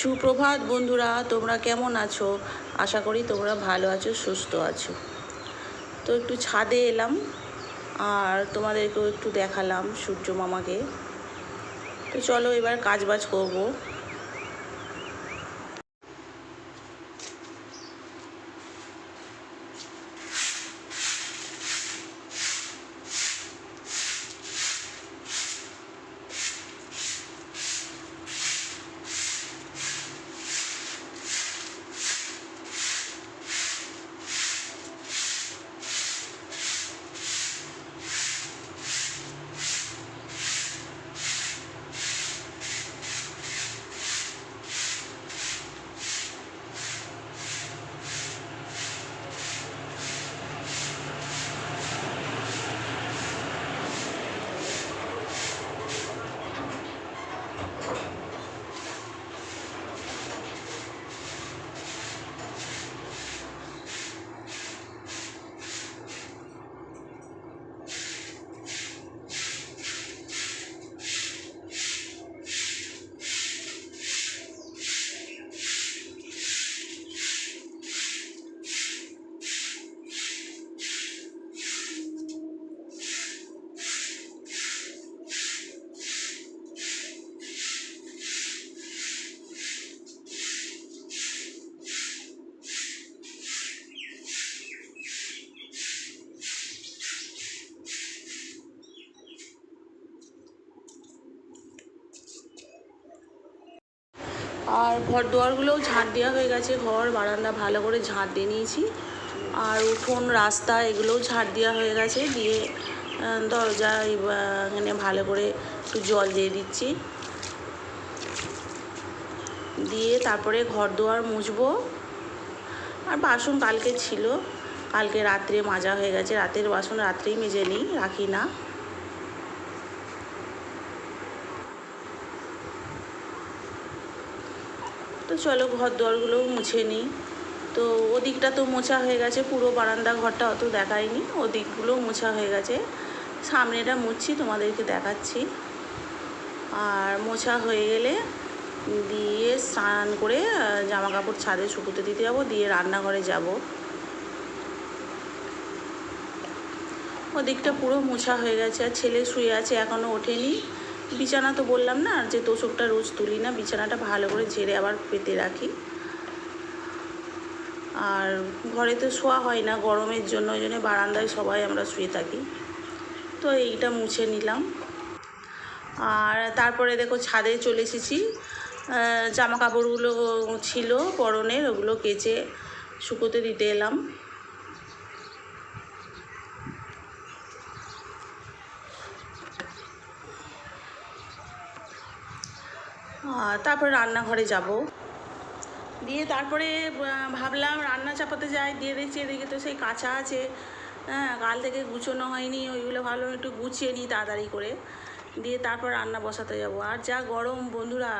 সুপ্রভাত বন্ধুরা, তোমরা কেমন আছো? আশা করি তোমরা ভালো আছো, সুস্থ আছো। তো একটু ছাদে এলাম, আর তোমাদেরকেও একটু দেখালাম সূর্য মামাকে। তো চলো এবার কাজ বাজ করব। আর ঘর দুয়ারগুলোও ঝাঁট দেওয়া হয়ে গেছে, ঘর, বারান্দা ভালো করে ঝাঁট দিয়ে নিয়েছি। আর উঠোন, রাস্তা এগুলোও ঝাঁট দেওয়া হয়ে গেছে, দিয়ে দরজা এখানে ভালো করে একটু জল দিয়ে দিচ্ছি। দিয়ে তারপরে ঘর দুয়ার মুছবো। আর বাসন কালকে ছিল, কালকে রাত্রে মাজা হয়ে গেছে, রাতের বাসন রাত্রেই মেজে নিই, রাখি না। তো চলো ঘর দুয়ারগুলোও মুছে নিই। তো ওদিকটা তো মোছা হয়ে গেছে, পুরো বারান্দা ঘরটা অত দেখায়নি ওদিকগুলোও মোছা হয়ে গেছে। সামনেটা মুছছি, তোমাদেরকে দেখাচ্ছি। আর মোছা হয়ে গেলে দিয়ে স্নান করে জামা কাপড় ছাদে শুকোতে দিতে যাব, দিয়ে রান্নাঘরে যাব। ওদিকটা পুরো মোছা হয়ে গেছে, আর ছেলে শুয়ে আছে এখনও ওঠেনি। বিছানা তো বললাম না, যে তোষকটা রোজ তুলি না, বিছানাটা ভালো করে ঝেড়ে আবার পেতে রাখি। আর ঘরে তো শোয়া হয় না, গরমের জন্য, ওই জন্য বারান্দায় সবাই আমরা শুয়ে থাকি। তো এইটা মুছে নিলাম। আর তারপরে দেখো ছাদে চলে এসেছি। জামা কাপড়গুলো ছিল, পরনের, ওগুলো কেচে শুকোতে দিতে এলাম। তারপরে রান্নাঘরে যাব। দিয়ে তারপরে ভাবলাম রান্না চাপাতে যাই, দিয়ে দেখছি এদিকে তো সেই কাঁচা আছে। হ্যাঁ কাল থেকে গুছোনো হয়নি, ওইগুলো ভালো একটু গুছিয়ে নিই তাড়াতাড়ি করে। দিয়ে তারপর রান্না বসাতে যাব। আর যা গরম, বন্ধুরা,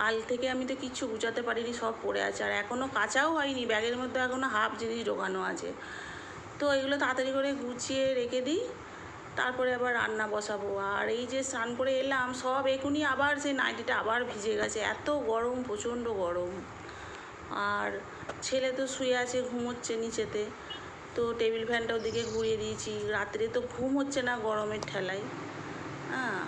কাল থেকে আমি তো কিচ্ছু গুছাতে পারিনি, সব পড়ে আছে। আর এখনও কাঁচাও হয়নি, ব্যাগের মধ্যে এখনও হাফ জিনিস ঢোকানো আছে। তো এগুলো তাড়াতাড়ি করে গুছিয়ে রেখে দিই। তারপরে আবার রান্না বসাবো। আর এই যে স্নান করে এলাম, সব এখনই আবার সেই নাইটিটা আবার ভিজে গেছে। এত গরম, প্রচণ্ড গরম। আর ছেলে তো শুয়ে আছে ঘুমোচ্ছে নিচেতে। তো টেবিল ফ্যানটা ওদিকে ঘুরিয়ে দিয়েছি। রাত্রে তো ঘুম হচ্ছে না গরমের ঠেলায়। হ্যাঁ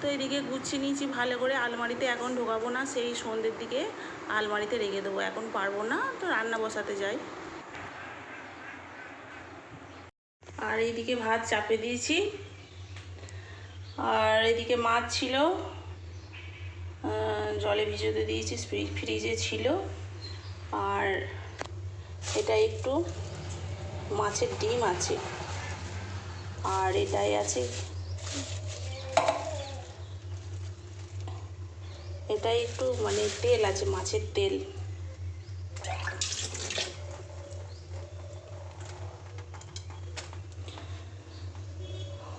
তো এদিকে গুছিয়ে নিয়েছি ভালো করে। আলমারিতে এখন ঢোকাবো না, সেই সন্ধ্যের দিকে আলমারিতে রেখে দেবো। এখন পারব না, তো রান্না বসাতে যাই। আর এইদিকে ভাত চাপে দিয়েছি। আর এদিকে মাছ ছিল জলে ভিজোতে দিয়েছি ফ্রিজে ছিল। আর এটা একটু মাছের ডিম আছে। আর এটাই আছে, এটাই একটু মানে তেল আছে, মাছের তেল।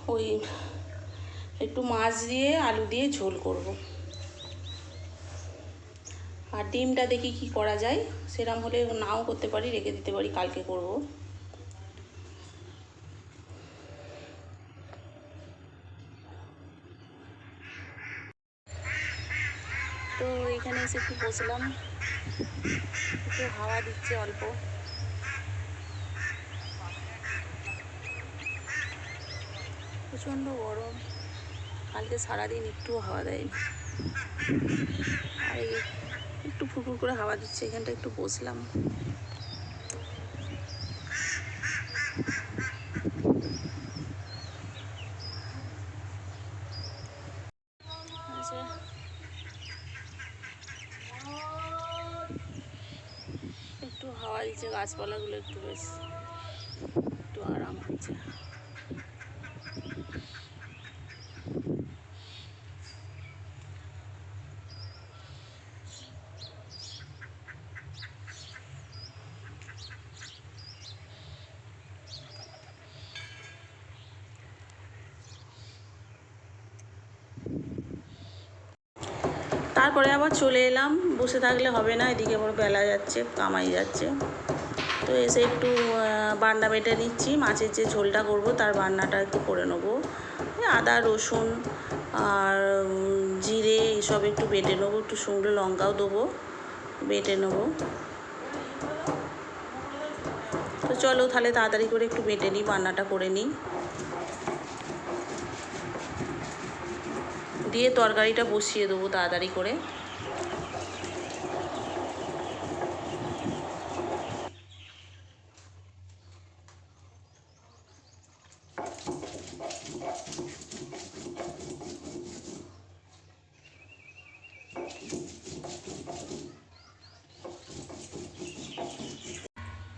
ওই একটু মাছ দিয়ে, আলু দিয়ে ঝোল করব। আর ডিমটা দেখি কি করা যায়। সেরম হলে নাও করতে পারি, রেখে দিতে পারি, কালকে করব। তো এখানে এসে একটু বসলাম। একটু হাওয়া দিচ্ছে অল্প। প্রচণ্ড গরম। কালকে সারাদিন একটু হাওয়া দেয়নি। আর একটু ফুরফুর করে হাওয়া দিচ্ছে এখানটা একটু বসলাম। একটু হাওয়া দিচ্ছে, গাছপালাগুলো একটু বেশ, একটু আরাম হচ্ছে। তারপরে আবার চলে এলাম। বসে থাকলে হবে না, এদিকে আবার বেলা যাচ্ছে, কামাই যাচ্ছে। তো এসে একটু বান্না বেটে নিচ্ছি, মাছের যে ঝোলটা করব তার বান্নাটা একটু করে নেব। আদা, রসুন আর জিরে এইসব একটু বেটে নেব, একটু শুকনো লঙ্কাও দেবো, বেটে নেব। তো চলো তাহলে তাড়াতাড়ি করে একটু বেটে নিই, বান্নাটা করে নিই। দিয়ে তরকারিটা বসিয়ে দেবো তাড়াতাড়ি করে।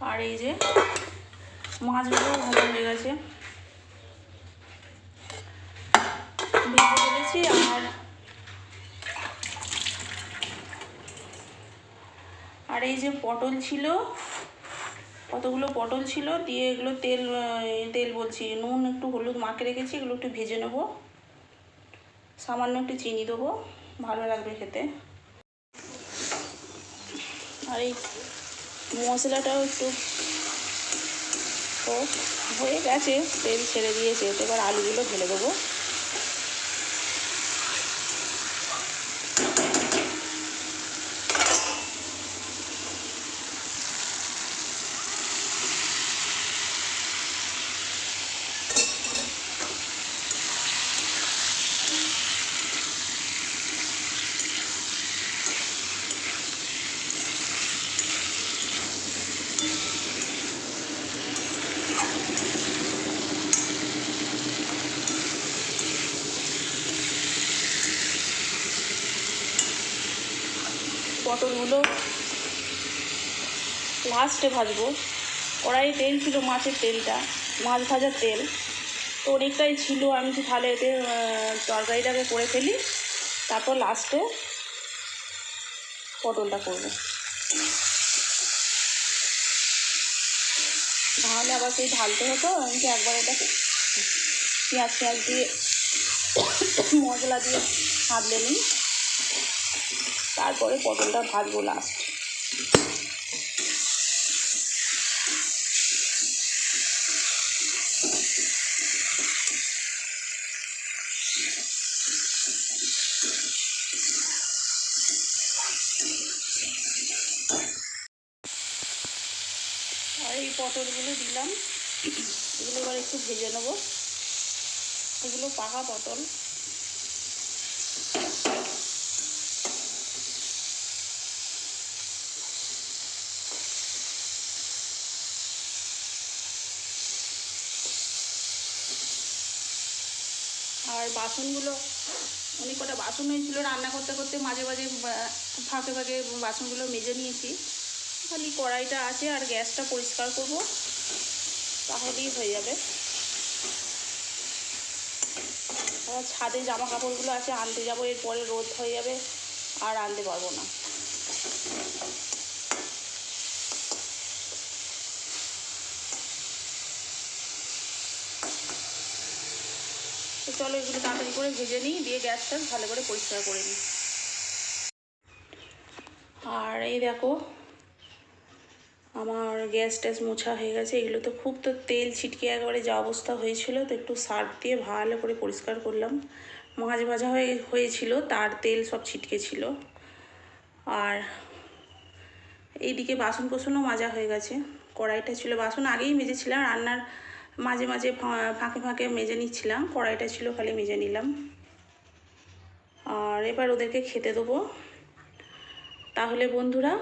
আর এই যে মাছগুলো ভালো হয়ে গেছে। আর এই যে পটল ছিল, কতগুলো পটল ছিল, দিয়ে এগুলো তেল তেল বলছি, নুন, একটু হলুদ মাখে রেখেছি, এগুলো একটু ভেজে নেব। সামান্য একটু চিনি দেবো, ভালো লাগবে খেতে। আর এই মশলাটাও একটু হয়ে গেছে, তেল ছেড়ে দিয়েছে, এবার আলুগুলো ঢেলে দেবো। পটলগুলো লাস্টে ভাজবো। কড়াই তেল ছিল মাছের তেলটা, মাছ ভাজার তেল। তো অনেকটাই ছিল, আমি তো তাহলে এতে তরকারিটাকে করে ফেলি। তারপর লাস্টে পটলটা করব। তাহলে আবার সেই ঢালতে হতো, আমি একবার এটা পেঁয়াজ পেঁয়াজ দিয়ে মশলা দিয়ে সাদলে নিই তারপরে পটলটা ভাজবো লাস্ট আর এই পটলগুলো দিলাম। এগুলো এবার একটু ভেজে নেব। এগুলো পাকা পটল। আর বাসনগুলো, অনেক কটা বাসন হয়েছিল। রান্না করতে করতে মাঝে মাঝে ফাঁকে ফাঁকে বাসনগুলো মেজে নিয়েছি। খালি কড়াইটা আছে আর গ্যাসটা পরিষ্কার করব, তাহলেই হয়ে যাবে। ছাদে জামা কাপড়গুলো আছে, আনতে যাব, এরপরে রোদ হয়ে যাবে, আর আনতে পারব না। তো চলো এগুলো তাড়াতাড়ি করে ভেজে নিই, দিয়ে গ্যাসটা ভালো করে পরিষ্কার করে নিই। আর এই দেখো, আমার গ্যাস ট্যাস মোছা হয়ে গেছে। এগুলো তো খুব তো তেল ছিটকে একেবারে যা অবস্থা হয়েছিল, তো একটু সার্ফ দিয়ে ভালো করে পরিষ্কার করলাম। মাছ ভাজা হয়ে হয়েছিল, তার তেল সব ছিটকে ছিল। আর এইদিকে বাসন কোসনও মাজা হয়ে গেছে। কড়াইটা ছিল বাসন, আগেই মেজেছিলাম। রান্নার মাঝে মাঝে ফাঁকে ফাঁকে মেজে নিচ্ছিলাম। কড়াইটা ছিল খালি মেজে নিলাম। আর এবার ওদেরকে খেতে দেবো। তাহলে বন্ধুরা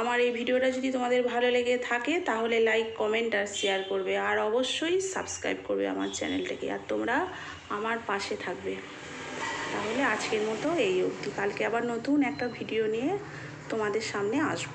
আমার এই ভিডিওটা যদি তোমাদের ভালো লেগে থাকে, তাহলে লাইক কমেন্ট আর শেয়ার করবে। আর অবশ্যই সাবস্ক্রাইব করবে আমার চ্যানেলটাকে আর তোমরা আমার পাশে থাকবে। তাহলে আজকের মতো এই অবধি। কালকে আবার নতুন একটা ভিডিও নিয়ে তোমাদের সামনে আসব।